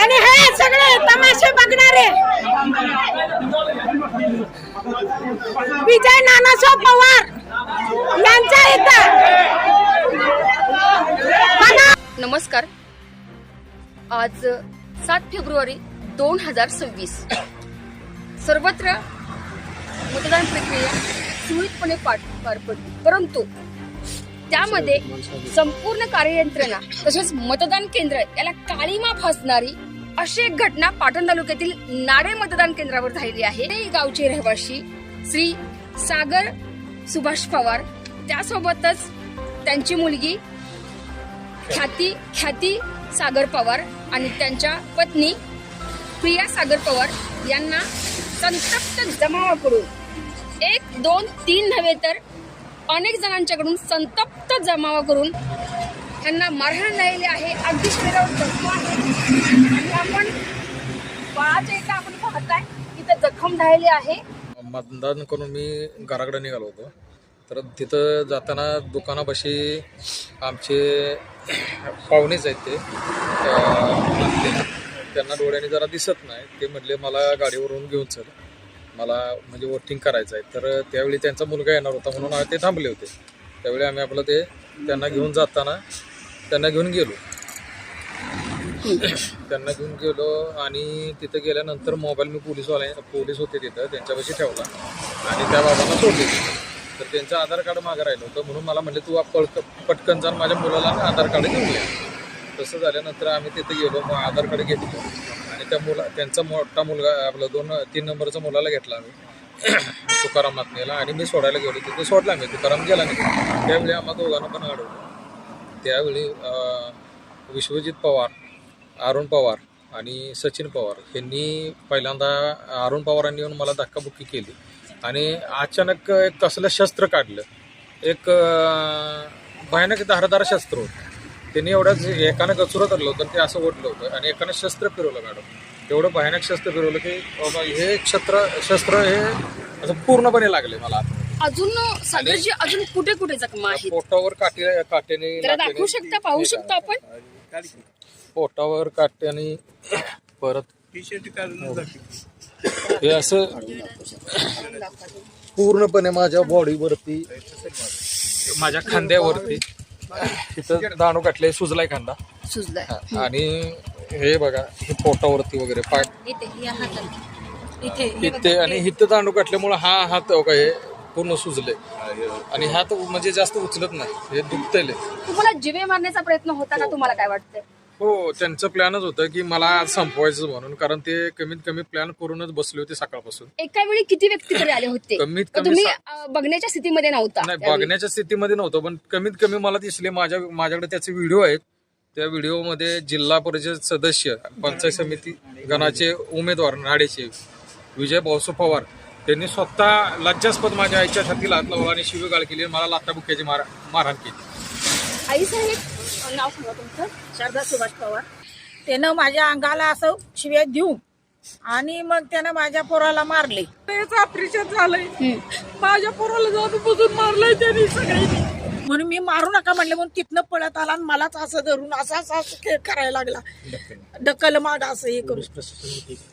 आणि हे सगळे तमाशे बघणारे विजय नानासाहेब पवार यांच्या येतात नमस्कार. आज सात फेब्रुवारी दोन हजार सव्वीस. सर्वत्र मतदान प्रक्रिया सुरळीतपणे पार पडली. परंतु त्यामध्ये संपूर्ण कार्ययंत्रणा तसेच मतदान केंद्र याला काळीमा फासणारी अशी एक घटना पाटण तालुक्यातील नाडे मतदान केंद्रावर झालेली आहे. हे गावचे रहिवाशी श्री सागर सुभाष पवार. त्यासोबतच त्यांची मुलगी ख्याती ख्याती सागर पवार आणि त्यांच्या पत्नी प्रिया सागर पवार यांना संतप्त जमावाकडून एक दोन तीन नव्हे तर अनेक जणांच्याकडून संतप्त जमावा करून त्यांना मारहाण झालेली आहे. अगदी शरीरावर जखम आहे. आणि आपण बाळाच्या इथं आपण पाहताय इथं जखम झालेली आहे. मतदान करून मी घराकडे निघालो होतो. तर तिथं जाताना दुकानापाशी आमचे पाहुणेच आहेत ते. अं, त्यांना डोळ्याने जरा दिसत नाही. ते म्हटले मला गाडीवरून घेऊन चल. मला म्हणजे वोटिंग करायचं आहे. तर त्यावेळी त्यांचा मुलगा येणार होता म्हणून ते थांबले होते. त्यावेळी आम्ही आपलं ते त्यांना घेऊन जाताना त्यांना घेऊन गेलो. त्यांना घेऊन गेलो आणि तिथं गेल्यानंतर मोबाईल मी पोलीसवाले पोलीस होते तिथं त्यांच्यापाशी ठेवला. आणि त्या बाबांना सोडले. तर त्यांचं आधार कार्ड मागं राहिलं होतं म्हणून मला म्हणले तू पळक पटकन जाऊन माझ्या मुलाला आधार कार्ड घेऊन ये. तसं झाल्यानंतर आम्ही तिथं गेलो मग आधार कार्ड घेतलं. त्या मुला त्यांचा मोठा मुलगा आपला दोन तीन नंबरचा मुलाला घेतला आम्ही. तुकाराम नातनेला. आणि मी सोडायला गेलो. तिथे सोडला मी तुकाराम गेला नाही. त्यावेळी आम्हा दोघांना पण अडवलं त्यावेळी विश्वजित पवार अरुण पवार आणि सचिन पवार यांनी पहिल्यांदा अरुण पवारांनी येऊन मला धक्काबुक्की केली. आणि अचानक एक कसलं शस्त्र काढलं. एक भयानक धारदार शस्त्र होतं. त्यांनी एवढंच एकानं गचुरं धरलं होतं ते असं ओढलं होतं. आणि एकानं शस्त्र फिरवलं मॅडम. एवढं भयानक शस्त्र फिरवलं की बाबा हे छत्र शस्त्र हे असं पूर्णपणे लागले मला. अजून सागरजी अजून कुठे कुठे जखमा आहेत? पोटावर काटे काट्याने जरा दाखवू शकता? पाहू शकता आपण? पोटावर काट्याने परत हे असं पूर्णपणे माझ्या बॉडीवरती माझ्या खांद्यावरती तिथं दाणू काटले सुजलाय खांदा. सुजलाय. हा, आणि हे बघा हे पोटावरती वगैरे पाय. इथे या हातात. इथे इथे आणि इथं दांडू काटल्यामुळे हा हात हो का हे पूर्ण सुजले आणि हात म्हणजे जास्त उचलत नाही हे दुखतंय लय. तुम्हाला जिवे मारण्याचा प्रयत्न होता का तुम्हाला काय वाटतंय? हो त्यांचं प्लॅनच होतं की मला आज संपवायचं म्हणून कारण ते कमीत कमी प्लॅन करूनच बसले होते सकाळपासून. एका वेळी किती व्यक्ती तरी आले होते? कमीत कमी तुम्ही सा- अं, बघण्याच्या स्थितीमध्ये नव्हता नाही त्यावेळी. बघण्याच्या स्थितीमध्ये नव्हतं पण कमीत कमी मला दिसले माझ्या माझ्याकडे त्याचे व्हिडिओ आहेत. त्या व्हिडिओमध्ये जिल्हा परिषद सदस्य पंचायत समिती गणाचे उमेदवार नाडेचे विजय भाऊसू पवार त्यांनी स्वतः लज्जास्पद माझ्या आईच्या छातीला हात लावला आणि शिवीगाळ केली आणि मला लाथाबुक्याची मार मारहाण केली. आई साहेब नाव सांगा तुमचं. शारदा सुभाष पवार. त्यानं माझ्या अंगाला असं शिव्या देऊन आणि मग त्यानं माझ्या पोराला मारले. ऑपरेशन झालंय. माझ्या पोराला जाऊन बुजून मारलंय त्यांनी सगळ्यांनी. म्हणून मी मारू नका म्हणले म्हणून तिथनं पळत आला आणि मलाच असं धरून असं असं असं खे- करायला लागला. ढकल माग असं हे करू